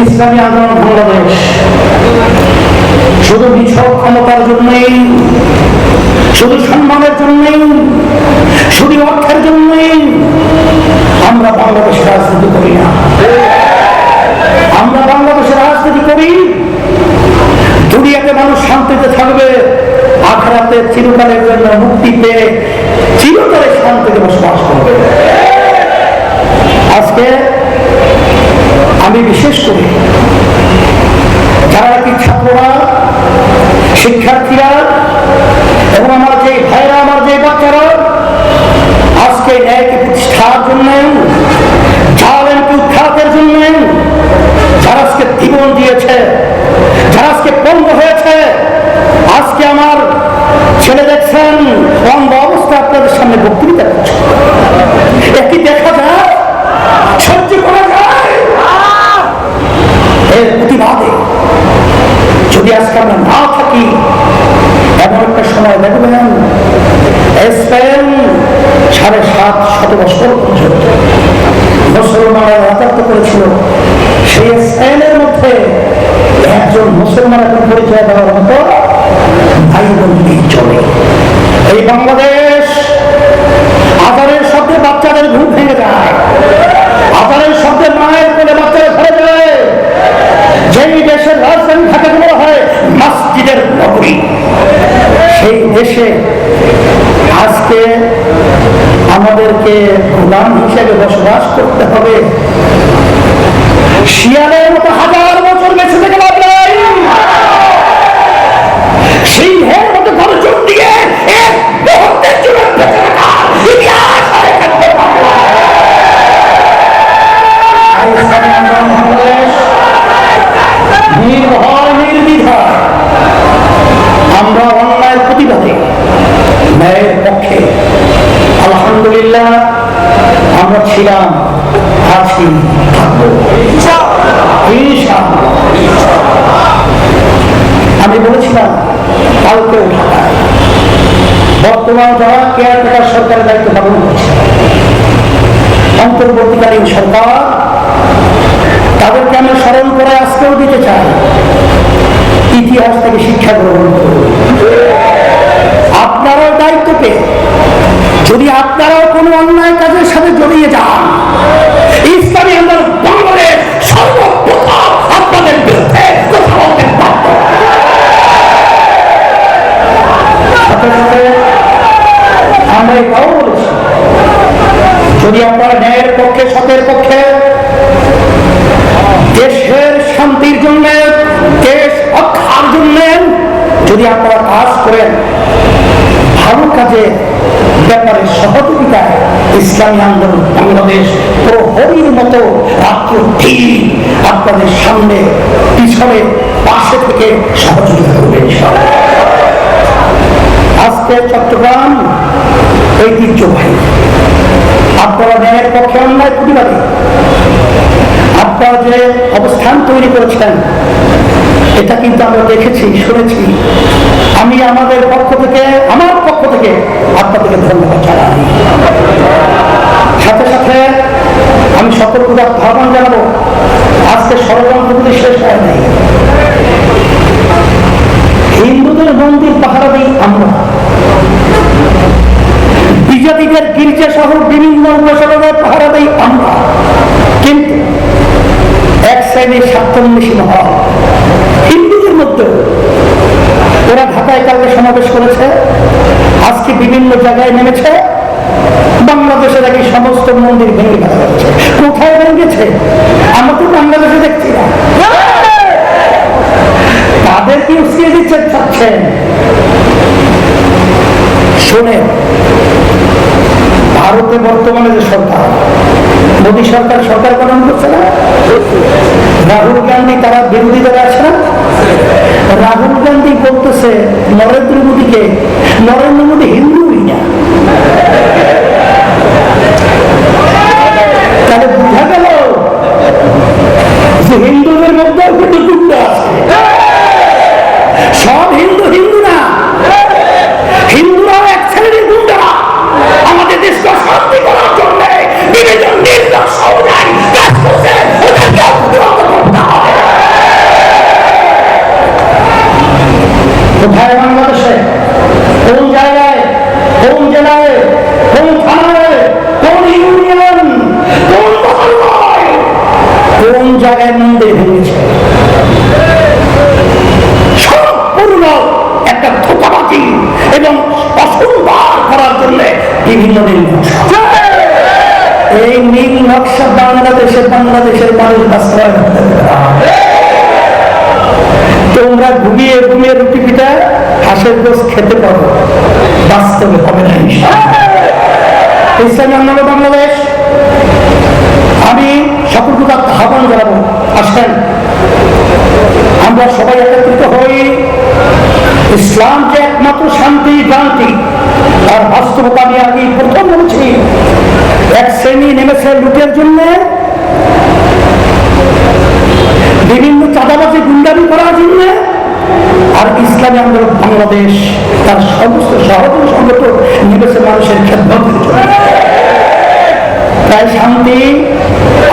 ইসলামী আন্দোলন বাংলাদেশ। শুধু নিছক ক্ষমতার জন্যই, শুধু সম্মানের জন্যই, শুধু অর্থের জন্যই আমরা বাংলাদেশে রাজনীতি করি না আমরা বাংলাদেশে রাজনীতি করি দুনিয়াতে মানুষ শান্তিতে থাকবে আখড়াতে চিরকালের জন্য মুক্তি পেয়ে চিরকালে শান্তিতে বসবাস করবে আজকে আমি বিশেষ করে যারা কি ছাত্ররা শিক্ষার্থীরা এবং আমার যে ভাইরা আমার যে বাচ্চারা আজকে আমাদেরকে গোলাম হিসেবে বসবাস করতে হবে। শিয়ালের মতো হাজার বছর বেঁচে থেকে লাভ ছিলাম আমি বলেছিলাম, কালকে বর্তমান যারা কেয়ারটেকার সরকারের দায়িত্ব পালন করছে, অন্তর্বর্তীকালীন সরকার, তাদেরকে আমি স্মরণ করে আজকেও দিতে চাই, ইতিহাস থেকে শিক্ষা গ্রহণ করুন। আপনারাও দায়িত্ব পেয়ে যদি আপনারাও কোনো অন্যায় কাজের সাথে জড়িয়ে যান, ইসলামী সর্বপ্রথম আপনাদের বিরুদ্ধে যদি আপনারা ন্যায়ের পক্ষে, সতের পক্ষে, দেশের শান্তির জন্য, দেশ জন্য যদি আপনারা কাজ করেন, ভালো কাজে ব্যাপারে সহযোগিতায় ইসলামী আন্দোলন বাংলাদেশ প্রহরীর মতো রাত্র দিন আপনাদের সামনে, পিছনে, পাশে থেকে সহযোগিতা করবে। আজকে চট্টগ্রাম ঐতিহ্যবাহী। আপনারা ন্যায়ের পক্ষে অন্যায় প্রতিবাদী আপনারা যে অবস্থান তৈরি করেছেন এটা কিন্তু আমরা দেখেছি, শুনেছি। আমি আমাদের পক্ষ থেকে, আমার পক্ষ থেকে আপনাদেরকে ধন্যবাদ জানাই। সাথে সাথে আমি সতর্কতা আহ্বান জানাব, আজকে ষড়যন্ত্রগুলি শেষ হয় নাই। হিন্দুদের মন্দির পাহারা দিই আমরা। বিজাতিদের গির্জা সহ বিভিন্ন উপাসনালয় পাহারা দেই আমরা। কিন্তু এক শ্রেণি স্বার্থন্বেষী মহল হিন্দুদের মধ্যে ওরা ঢাকায় কালকে সমাবেশ করেছে, আজকে বিভিন্ন জায়গায় নেমেছে বাংলাদেশে নাকি সমস্ত মন্দির ভেঙে ফেলা হচ্ছে কোথায় ভেঙেছে? আমরা তো বাংলাদেশে দেখছি না। তাদেরকে উস্কিয়ে দিচ্ছে চাচ্ছেন শোনেন, ভারতে বর্তমানে যে সরকার, মোদী সরকার সরকার গঠন করছে না? রাহুল গান্ধী তারা বিরোধী দলে আছে না? রাহুল গান্ধী বলতেছে নরেন্দ্র মোদীকে নরেন্দ্র তোমরা ঘুমিয়ে ঘুমিয়ে রুটি পিঠা, হাঁসের গোস খেতে পারো। বাস্তবে হবে না ইসলামের আন্দোলন বাংলাদেশ, আমি সকলকে তার আহ্বান জানাব। আসেন, আমরা সবাই একত্রিত হই ইসলাম যে একমাত্র শান্তি ক্রান্তি আর বাস্তবতা আমি আগে প্রথম বলছি। এক শ্রেণি নেমেছে লুটের জন্য বিভিন্ন চাঁদাবাজি, গুন্ডামি করার জন্য আর ইসলামী আন্দোলন বাংলাদেশ তার সমস্ত সহযোগী সংগঠন নেমেছে মানুষের খেদমতের জন্য তাই শান্তি,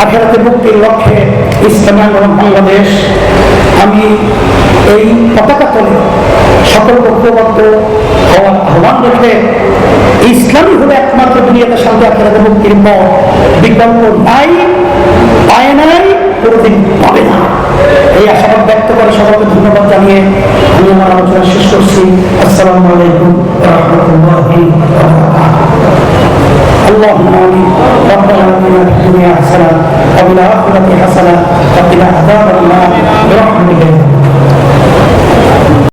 আখেরাতে মুক্তির লক্ষ্যে ইসলামী আন্দোলন বাংলাদেশ। আমি এই পতাকা তলে সকল ঐক্যবদ্ধ হওয়ার আহ্বান রেখে ইসলামই হলো একমাত্র দুনিয়াতে শান্তি, আখেরাতে মুক্তির পথ। বিকল্প নাই, পায় নাই, কোনোদিন পাবে না। এই আশাবাদ ব্যক্ত করে সবাইকে ধন্যবাদ জানিয়ে আমি আমার আলোচনা শেষ করছি আসসালামু আলাইকুম রহমতুল্লাহি اللهم امين ربنا اتنا في الدنيا حسنه وفي الاخره حسنه وقنا عذاب النار